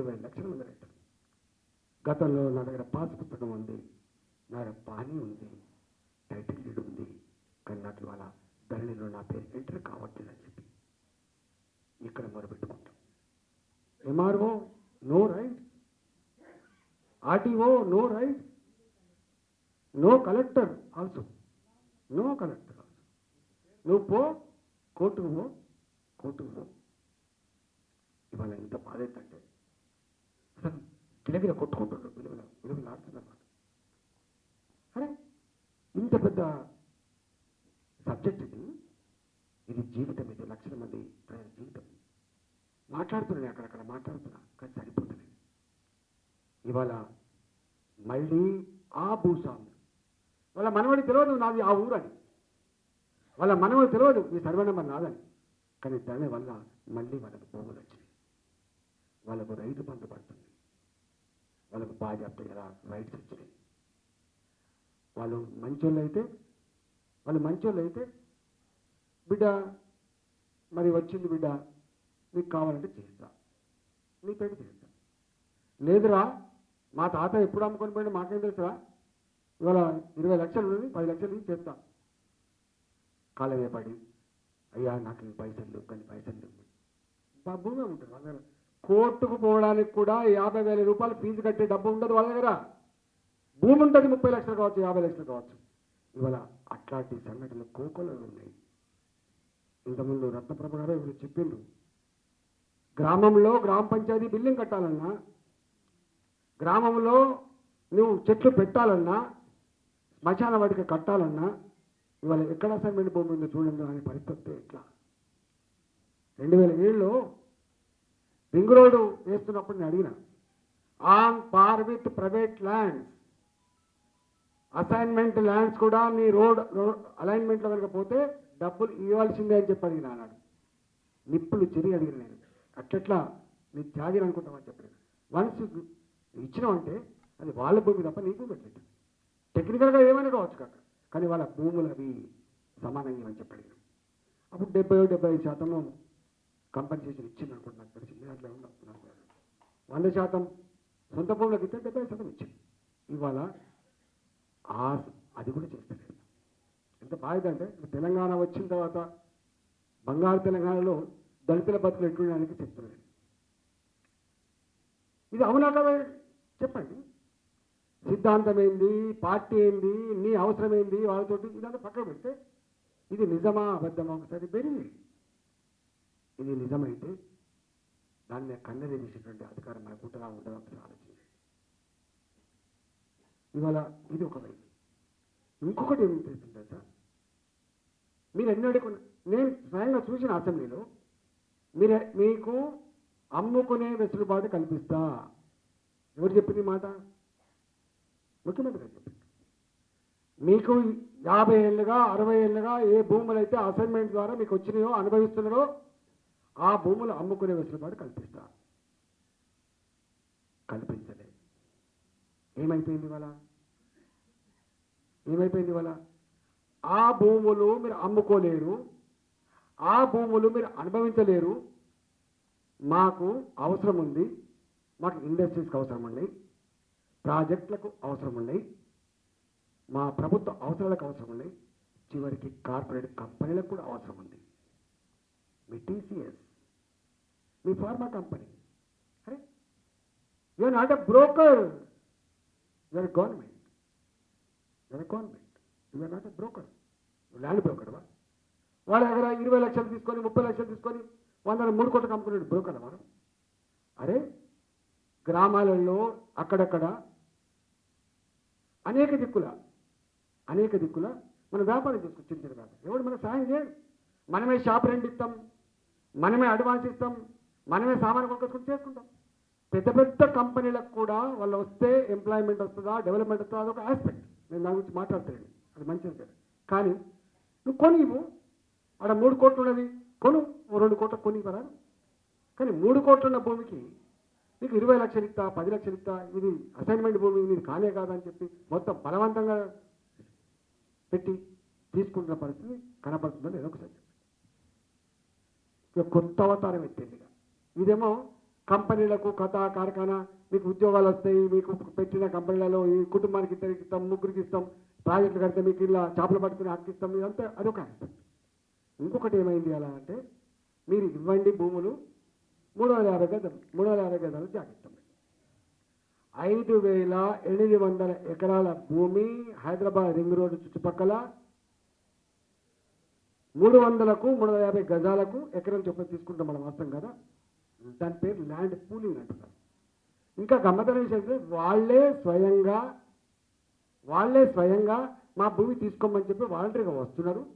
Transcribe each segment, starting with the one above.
ఇరవై లక్షల మంది రైతులు. గతంలో నా దగ్గర పాస్ పుస్తకం ఉంది నా దగ్గర పానీ ఉంది టైటిల్ డీడ్ ఉంది కానీ నాకు ఇవాళ ధరణిలో నా పేరు ఎంటర్ కావట్లేదని చెప్పి ఇక్కడ మొదలుపెట్టుకుంటాం MRO no right RTO no right no collector also. No collector also. నువ్వు పో కోర్టుకు పో కోర్టుకు పో. ఇవాళ ఎంత బాధ ఏంటంటే విలవిల కొట్టుకుంటున్నాడు విలువల విలువలు అరే ఇంత పెద్ద సబ్జెక్ట్ ఇది. ఇది జీవితం ఇది లక్షల మంది జీవితం. మాట్లాడుతున్నాను అక్కడక్కడ మాట్లాడుతున్నా కానీ సరిపోతుంది ఇవాళ మళ్ళీ ఆ భూస్వామి. వాళ్ళ మనవడి తెలియదు నాది ఆ ఊరని వాళ్ళ మనవడి తెలియదు మీ సర్వనమ్మ నాదని. కానీ దాని వల్ల మళ్ళీ వాళ్ళకి భూములు వచ్చినాయి వాళ్ళకు రైతు బంధు పడుతుంది. వాళ్ళకు బాధ్యత రైట్స్ వచ్చినాయి వాళ్ళు మంచోళ్ళు అయితే వాళ్ళు మంచోళ్ళు అయితే బిడ్డ మరి వచ్చింది బిడ్డ నీకు కావాలంటే చేస్తా. నీ పేరు చేస్తా. లేదురా మా తాత ఎప్పుడు అమ్ముకొని పోయినా మాకేం తెలుసురా? ఇవాళ ఇరవై లక్షలు ఉన్నది పది లక్షలు ఇచ్చి చేస్తా. కాలమే పడి అయ్యా నాకు ఈ పైసలు లేవు పైసలు లేవు. భూమి ఉంటుంది కోర్టుకు పోవడానికి కూడా యాభై వేల రూపాయలు ఫీజు కట్టే డబ్బు ఉండదు వాళ్ళ దగ్గర. భూమి ఉంటుంది ముప్పై లక్షలు కావచ్చు యాభై లక్షలు కావచ్చు. ఇవాళ అట్లాంటి సంఘటనలు కోకొలలో ఉన్నాయి. ఇంతకుముందు రత్నప్రభ గారు ఇప్పుడు చెప్పిండ్రు. గ్రామంలో గ్రామ పంచాయతీ బిల్డింగ్ కట్టాలన్నా గ్రామంలో నువ్వు చెట్లు పెట్టాలన్నా శ్మశాన వాటికి కట్టాలన్నా ఇవాళ ఎక్కడ అసైన్మెంట్ భూమి ఉందో చూడండి అనే పరిస్థితి ఎట్లా? రెండు వేల ఏడులో రింగ్ రోడ్డు వేస్తున్నప్పుడు నేను అడిగిన on par with private lands. Assignment lands కూడా నీ రోడ్ అలైన్మెంట్లో కనుక పోతే డబ్బులు ఇవ్వాల్సిందే అని చెప్పి అడిగిన అన్నాడు. నిప్పులు చెరిగి అడిగిన నేను. అట్లెట్లా? నీ త్యాగిని అనుకుంటామని చెప్పాను. వన్స్ ఇచ్చినావంటే అది వాళ్ళ భూమి తప్ప నీ భూమి పెట్టలేదు టెక్నికల్గా ఏమైనా కావచ్చు కాక. కానీ వాళ్ళ భూములు అవి సమానంగా అని చెప్పి అప్పుడు డెబ్బై డెబ్బై ఐదు శాతము కంపెన్సేషన్ ఇచ్చింది అనుకుంటున్నాను నాకు తెలిసింది దాంట్లో ఉన్నాం వంద శాతం సొంత భూములకు ఇస్తే డెబ్బై శాతం ఇచ్చింది. ఇవాళ ఆ అది కూడా చేస్తలేదు. ఎంత బాధ్యత అంటే తెలంగాణ వచ్చిన తర్వాత బంగారు తెలంగాణలో దళితుల బతుకులు ఎట్లుండడానికి చెప్తున్నాను ఇది అవునా కదా? చెప్పండి. సిద్ధాంతం ఏంది పార్టీ ఏంది? నీ అవసరం ఏంది వాళ్ళతోటి ఇదంతా పక్కన పెడితే ఇది నిజమా? అబద్ధమా? ఒకసారి పెరిగింది ఇది నిజమైతే దాన్ని కన్నెర అధికారం మనకు ఉంటుందా ఉండదా ఒకసారి ఆలోచించండి. ఇవాళ ఇది ఒకవైపు ఇంకొకటి ఏమిటంటే సార్ మీరు ఎన్నడూ నేను స్వయంగా చూసిన అసెంబ్లీలో మీరు మీకు అమ్ముకునే వెసులుబాటు కల్పిస్తా. ఎవరు చెప్పింది మాట? ముఖ్యమంత్రి గారు చెప్పింది. మీకు యాభై ఏళ్ళుగా అరవై ఏళ్ళుగా ఏ భూములు అయితే అసైన్మెంట్ ద్వారా మీకు వచ్చినాయో అనుభవిస్తున్నారో ఆ భూములు అమ్ముకునే వెసులుబాటు కల్పిస్తా. కల్పించలే. ఏమైపోయింది వాళ్ళ ఏమైపోయింది వాళ్ళ ఆ భూములు మీరు అమ్ముకోలేరు. ఆ భూములు మీరు అనుభవించలేరు. మాకు అవసరం ఉంది మాకు ఇండస్ట్రీస్కి అవసరం ఉంది ప్రాజెక్టులకు అవసరం ఉన్నాయి మా ప్రభుత్వ అవసరాలకు అవసరం ఉన్నాయి చివరికి కార్పొరేట్ కంపెనీలకు కూడా అవసరం ఉంది మీ టీసీఎస్ మీ ఫార్మా కంపెనీ. అరే you're not a broker you're government you're government you're not a broker land బ్రోకర్వా వాళ్ళ దగ్గర ఇరవై లక్షలు తీసుకొని ముప్పై లక్షలు తీసుకొని వందల మూడు కోట్లకు అమ్ముకున్నాడు బ్రోకర్ వాడు. అరే గ్రామాలలో అక్కడక్కడ అనేక దిక్కుల అనేక దిక్కుల మన వ్యాపారం చేసుకో చిన్న చిన్న వ్యాపారం. ఎవడు మనకు సాయం చేయడు. మనమే షాప్ రెంట్ ఇస్తాం మనమే అడ్వాన్స్ ఇస్తాం. మనమే సామాన్ కొనుక్కొచ్చుకొని చేసుకుంటాం. పెద్ద పెద్ద కంపెనీలకు కూడా వాళ్ళు వస్తే ఎంప్లాయ్మెంట్ వస్తుందా డెవలప్మెంట్ వస్తుందా అదొక ఆస్పెక్ట్ నేను దాని గురించి మాట్లాడతాను అది మంచిది కదా. కానీ నువ్వు కొనివు ఆడ మూడు కోట్లు ఉన్నది. కొను. ఓ రెండు కోట్ల కొని కదా కానీ మూడు కోట్లు ఉన్న భూమికి నీకు ఇరవై లక్షలు ఇస్తా పది లక్షలు ఇస్తా ఇది అసైన్మెంట్ భూమి ఇది కానే కాదని చెప్పి మొత్తం బలవంతంగా పెట్టి తీసుకుంటున్న పరిస్థితి కనపడుతుందని ఏదో ఒకసారి ఇక కొత్త అవతారం ఎత్తింది ఇక ఇదేమో కంపెనీలకు కథ కార్ఖానా మీకు ఉద్యోగాలు వస్తాయి మీకు పెట్టిన కంపెనీలలో ఈ కుటుంబానికి ఇద్దరికి ఇస్తాం ముగ్గురికి ఇస్తాం ప్రాజెక్టులు కడితే మీకు ఇలా చేపలు పట్టుకుని హక్కు ఇస్తాం ఇదంతా అదొక ఇంకొకటి ఏమైంది అలా అంటే మీరు ఇవ్వండి భూములు మూడు వందల యాభై గజాలు మూడు వందల యాభై గజాలు జాగిస్తాం ఐదు వేల ఎనిమిది వందల ఎకరాల భూమి హైదరాబాద్ రింగ్ రోడ్డు చుట్టుపక్కల మూడు వందలకు మూడు వందల యాభై గజాలకు ఎకరం చొప్పున తీసుకుంటాం మనం వాస్తవం కదా? దాని పేరు ల్యాండ్ పూలింగ్ అంటున్నారు. ఇంకా గమ్మతనం విషయం ఏంటంటే వాళ్ళే స్వయంగా వాళ్ళే స్వయంగా మా భూమి తీసుకోమని చెప్పి వాలంటరీగా వస్తున్నారు.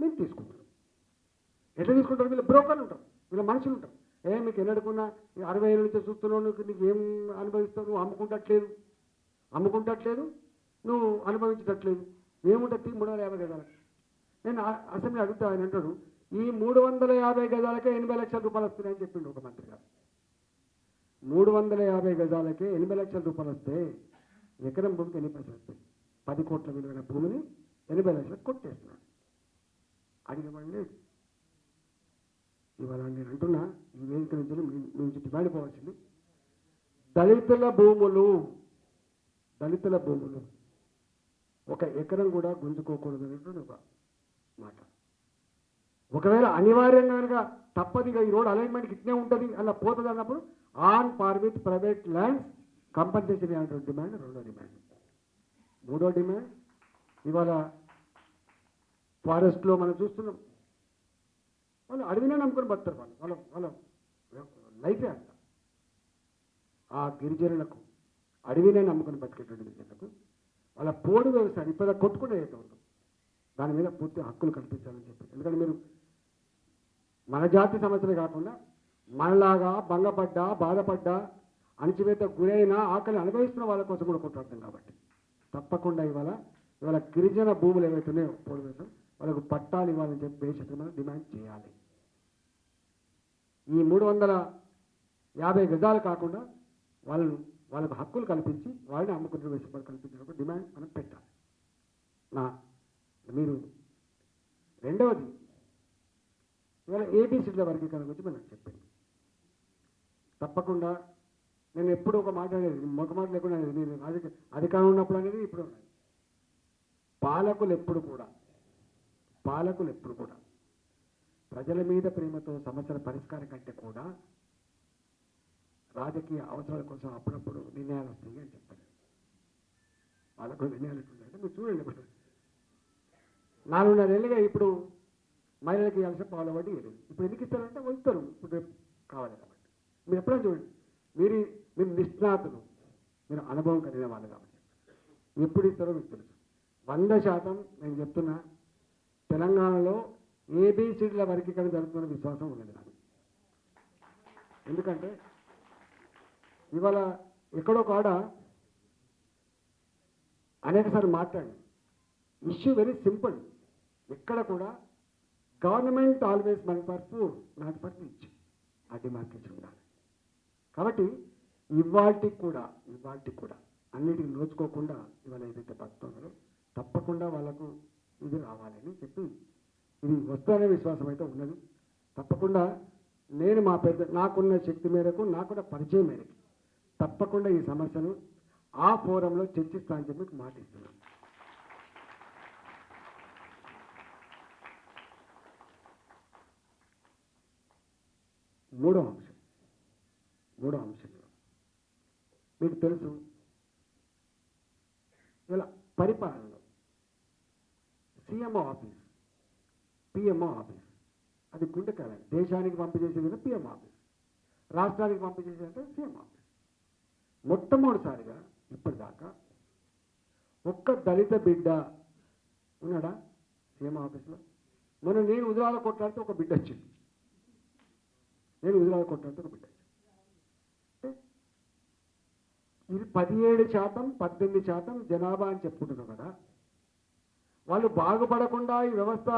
మేము తీసుకుంటున్నాం. ఎట్లా తీసుకుంటారు? వీళ్ళు బ్రోకర్లు ఉంటారు. వీళ్ళ మనుషులు ఉంటారు. ఏ మీకు ఎన్నడుకున్నా అరవై ఏళ్ళ నుంచి చూస్తున్నావు నీకు నీకు ఏం అనుభవిస్తావు? నువ్వు అమ్ముకుంటట్లేదు. అమ్ముకుంటట్లేదు. నువ్వు అనుభవించట్లేదు. ఏముంటుంది మూడు వందల యాభై గజాలకి నేను అసెంబ్లీ అడుగుతా ఆయన అంటాడు ఈ మూడు వందల యాభై గజాలకే ఎనభై లక్షల రూపాయలు వస్తున్నాయని చెప్పిండు ఒక మంత్రి గారు. మూడు వందల యాభై గజాలకే ఎనభై లక్షల రూపాయలు వస్తే ఎకరం భూమికి ఎన్ని పైసలు వస్తాయి? పది కోట్ల విలువైన భూమిని ఎనభై లక్షలకు కొట్టేస్తున్నాడు. అడిగమండి ఇవాళ నేను అంటున్నా ఈ వేదిక నుంచి నుంచి డిమాండ్ పోవాల్సింది. దళితుల భూములు దళితుల భూములు ఒక ఎకరం కూడా గుంజుకోకూడదు అనేటువంటి ఒక మాట. ఒకవేళ అనివార్యంగా కనుక తప్పదిగా ఈ రోడ్ అలైన్మెంట్ ఇట్నే ఉంటుంది అలా పోతుంది అన్నప్పుడు on par with private lands compensation అనేటువంటి డిమాండ్ రెండో డిమాండ్ మూడో డిమాండ్ ఇవాళ ఫారెస్ట్లో మనం చూస్తున్నాం. వాళ్ళు అడవినే నమ్ముకొని పడతారు వాళ్ళు. వాళ్ళ వాళ్ళ లైఫే అంట ఆ గిరిజనులకు అడవినే నమ్ముకొని బతికేటువంటి గిరిజనులకు వాళ్ళ పోడు వ్యవసాయం ఇప్పుడు కొట్టుకునే దాని మీద పూర్తి హక్కులు కల్పించాలని చెప్పి. ఎందుకంటే మీరు మన జాతి సమస్యలే కాకుండా మనలాగా భంగపడ్డా బాధపడ్డా అణిచివేత గురైన ఆకలి అనుభవిస్తున్న వాళ్ళ కోసం కూడా కొట్లాడతాం కాబట్టి. తప్పకుండా ఇవాళ ఇవాళ గిరిజన భూములు ఏవైతే ఉన్నాయో వాళ్ళకు పట్టాలు ఇవ్వాలని చెప్పి భవిష్యత్తు మనం డిమాండ్ చేయాలి. ఈ మూడు వందల యాభై గజాలు కాకుండా వాళ్ళను వాళ్ళకు హక్కులు కల్పించి వాళ్ళని అమ్ముకుంటున్న విషయంలో కల్పించినప్పుడు డిమాండ్ మనం పెట్టాలి. నా మీరు రెండవది ఇవాళ ఏబిసిడ్ల వర్గీకరణ గురించి మనం చెప్పింది తప్పకుండా నేను ఎప్పుడు ఒక మాట అనేది ఒక మాట లేకుండా నేను రాజకీయ అధికారం ఉన్నప్పుడు అనేది ఇప్పుడు పాలకులు ఎప్పుడు కూడా పాలకులు ఎప్పుడు కూడా ప్రజల మీద ప్రేమతో సమస్యల పరిష్కారం కంటే కూడా రాజకీయ అవసరాల కోసం అప్పుడప్పుడు నిర్ణయాలు వస్తాయి అని చెప్తారు. వాళ్ళకు నిర్ణయాలు ఎట్లుందంటే మీరు చూడండి ఇప్పుడు. నాలుగున్నరేళ్ళుగా ఇప్పుడు మహిళలకు ఇవ్వాల్సిన పాలు అవ్వడం ఇవ్వలేదు. ఇప్పుడు ఎందుకు ఇస్తారంటే వస్తారు ఇప్పుడు రేపు కావాలి కాబట్టి. మీరు ఎప్పుడైనా చూడండి. మీరు మీరు నిష్ణాతులు. మీరు అనుభవం కలిగిన వాళ్ళు కాబట్టి. ఎప్పుడు ఇస్తారో మీకు తెలుసు. వంద శాతం నేను చెప్తున్నా తెలంగాణలో ఏబిసిడ్ల వర్గీకరణ జరుగుతున్న విశ్వాసం ఉన్నది నాకు. ఎందుకంటే ఇవాళ ఎక్కడో కాడ అనేకసారి మాట్లాడి ఇష్యూ వెరీ సింపుల్ ఎక్కడ కూడా government always money for poor not for rich ఆ డిమార్కేషన్ ఉండాలి. కాబట్టి ఇవాటికి కూడా ఇవాటికి కూడా అన్నిటిని నోచుకోకుండా ఇవాళ ఏదైతే బతున్నారో తప్పకుండా వాళ్ళకు ఇది రావాలని చెప్పి ఇది వస్తుందనే విశ్వాసం అయితే ఉన్నది. తప్పకుండా నేను మా పెద్ద నాకున్న శక్తి మేరకు నాకున్న పరిచయం మేరకు తప్పకుండా ఈ సమస్యను ఆ ఫోరంలో చర్చిస్తా అని చెప్పి మీకు మూడో అంశం. మూడో అంశంలో మీకు తెలుసు ఇలా పరిపాలనలో సీఎంఓ ఆఫీస్ పిఎంఓ ఆఫీస్ అది గుండెకాయ దేశానికి పంపించేసేది పిఎం ఆఫీస్. రాష్ట్రానికి పంపించేసేది సీఎం ఆఫీస్. మొట్టమొదటిసారిగా ఇప్పటిదాకా ఒక్క దళిత బిడ్డ ఉన్నాడా సీఎం ఆఫీస్లో? మనం నేను ఉదరాల కొట్లాడితే ఒక బిడ్డ వచ్చింది. నేను ఉదరాల బిడ్డ ఇది పదిహేడు శాతం పద్దెనిమిది శాతం జనాభా అని చెప్పుకుంటున్నాం కదా. వాళ్ళు బాగుపడకుండా ఈ వ్యవస్థ